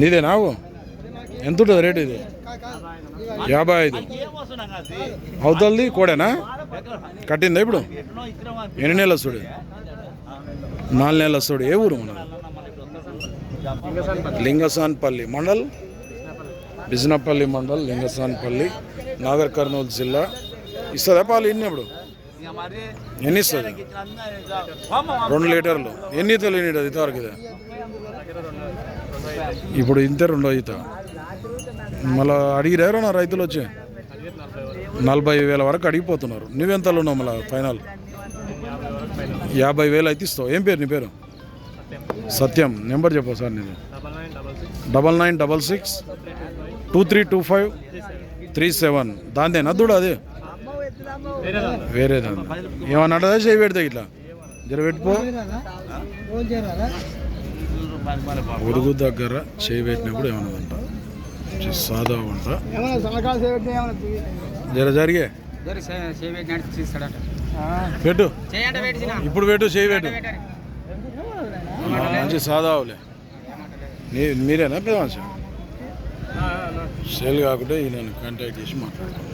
నీదే నావు ఎంత ఉంటుంది రేటు ఇది? యాభై ఐదు. అవుతుంది కోడేనా? కట్టిందా ఇప్పుడు? ఎన్ని నెలలు చూడు నాలుగు నెలలు చూడు ఏ ఊరు లింగసాన్పల్లి మండల్? బిజినపల్లి మండల్ లింగసాన్పల్లి నాగర్ కర్నూలు జిల్లా. ఇస్తుందా పాలు ఎన్ని ఇప్పుడు? ఎన్ని ఇస్తుంది? రెండు లీటర్లు. ఎన్ని ఈతలు అది ఇంతవరకు ఇది? ఇప్పుడు ఇంతే రెండో ఈత మళ్ళీ అడిగిరారు నా రైతులు వచ్చి? నలభై వేల వరకు అడిగిపోతున్నారు. నువ్వెంతలో ఉన్నావు మళ్ళీ ఫైనల్? యాభై వేలు అయితే ఇస్తావు. ఏం పేరు నీ పేరు? సత్యం. నెంబర్ చెప్పు సార్ నేను double nine double six two three two five three seven. దాందేనా దూడ అది? వేరే దాని ఏమన్నా అంటదా చేయి పెడితే ఇట్లా. జర పెట్టుకో. ఉరుగు దగ్గర చేయి పెట్టినప్పుడు ఏమన్నదంట చి- సాదా వంట. జర జరిగే. పెట్టు. ఇప్పుడు పెట్టు చేయి పెట్టు. మంచి సాదా అవులే. నీ మీరేనా పెదవాంశ సేల్ కాకుంటే ఈయన కాంటాక్ట్ చేసి మాట్లాడతాను